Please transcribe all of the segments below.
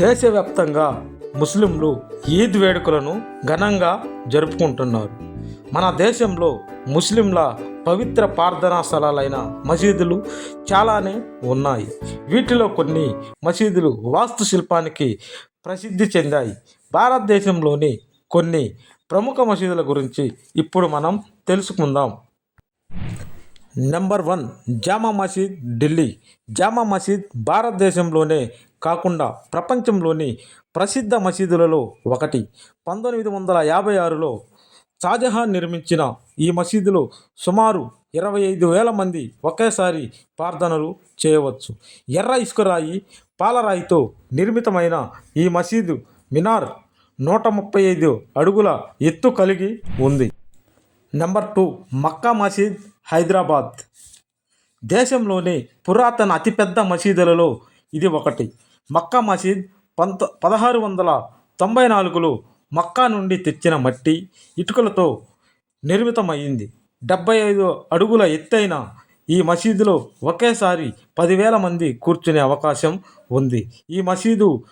దేశవ్యాప్తంగా ముస్లింలు ఈద్ వేడుకలను ఘనంగా జరుపుకుంటున్నారు. మన దేశంలో ముస్లింల పవిత్ర ప్రార్థనా స్థలాలైన మసీదులు చాలానే ఉన్నాయి. వీటిలో కొన్ని మసీదులు వాస్తుశిల్పానికి ప్రసిద్ధి చెందాయి. భారతదేశంలోని కొన్ని ప్రముఖ మసీదుల గురించి ఇప్పుడు మనం తెలుసుకుందాం. నెంబర్ వన్ జామా మసీద్ ఢిల్లీ. జామా మసీద్ భారతదేశంలోనే కాకుండా ప్రపంచంలోని ప్రసిద్ధ మసీదులలో ఒకటి. పంతొమ్మిది వందల యాభై ఆరులో షాజహాన్ నిర్మించిన ఈ మసీదులో సుమారు ఇరవై ఐదు వేల మంది ఒకేసారి ప్రార్థనలు చేయవచ్చు. ఎర్ర ఇసుకరాయి పాలరాయితో నిర్మితమైన ఈ మసీదు మినార్ నూట ముప్పై ఐదు అడుగుల ఎత్తు కలిగి ఉంది. నెంబర్ టూ మక్కా మసీద్ హైదరాబాద్. దేశంలోని పురాతన అతిపెద్ద మసీదులలో ఇది ఒకటి. మక్కా మసీద్ పంత పదహారు వందల తొంభై నాలుగులో మక్కా నుండి తెచ్చిన మట్టి ఇటుకలతో నిర్మితమైంది. డెబ్బై ఐదు అడుగుల ఎత్తైన ఈ మసీదులో ఒకేసారి పదివేల మంది కూర్చునే అవకాశం ఉంది. ఈ మసీదు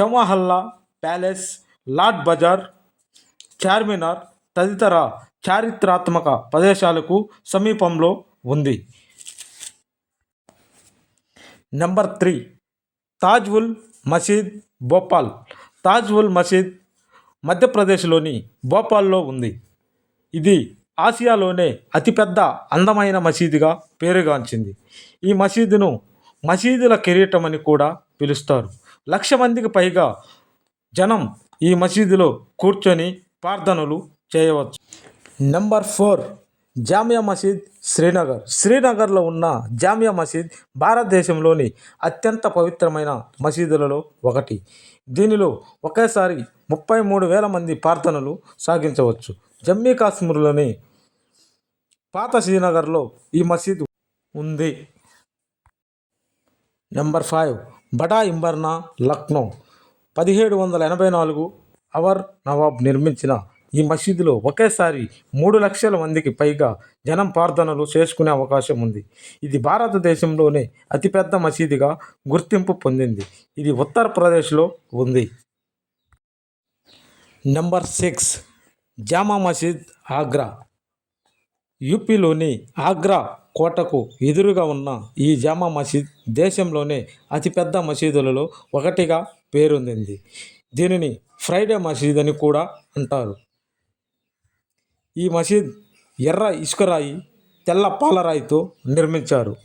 చౌమహల్లా ప్యాలెస్ లాడ్ బజార్ చార్మినార్ తదితర చారిత్రాత్మక ప్రదేశాలకు సమీపంలో ఉంది. Number three. తాజ్వుల్ మసీద్ భోపాల్. తాజ్వుల్ మసీద్ మధ్యప్రదేశ్లోని భోపాల్లో ఉంది. ఇది ఆసియాలోనే అతిపెద్ద అందమైన మసీదుగా పేరుగాంచింది. ఈ మసీదును మసీదుల కిరీటం అని కూడా పిలుస్తారు. లక్ష మందికి పైగా జనం ఈ మసీదులో కూర్చొని ప్రార్థనలు చేయవచ్చు. నెంబర్ ఫోర్ జామియా మసీద్ శ్రీనగర్ శ్రీనగర్లో ఉన్న జామియా మసీద్ భారతదేశంలోని అత్యంత పవిత్రమైన మసీదులలో ఒకటి. దీనిలో ఒకేసారి ముప్పై మూడు వేల మంది ప్రార్థనలు సాగించవచ్చు. జమ్మూ కాశ్మీర్లోని పాత శ్రీనగర్లో ఈ మసీదు ఉంది. నెంబర్ ఫైవ్ బడా ఇంబర్నా లక్నో. పదిహేడు వందల ఎనభై నాలుగు అవర్ నవాబ్ నిర్మించిన ఈ మసీదులో ఒకేసారి మూడు లక్షల మందికి పైగా జనం ప్రార్థనలు చేసుకునే అవకాశం ఉంది. ఇది భారతదేశంలోనే అతిపెద్ద మసీదుగా గుర్తింపు పొందింది. ఇది ఉత్తరప్రదేశ్లో ఉంది. నెంబర్ సిక్స్ జామా మసీద్ ఆగ్రా. యూపీలోని ఆగ్రా కోటకు ఎదురుగా ఉన్న ఈ జామా మసీద్ దేశంలోనే అతిపెద్ద మసీదులలో ఒకటిగా పేరొందింది. దీనిని ఫ్రైడే మసీద్ అని కూడా అంటారు. ఈ మసీద్ ఎర్ర ఇసుకరాయి తెల్ల పాలరాయితో నిర్మించారు.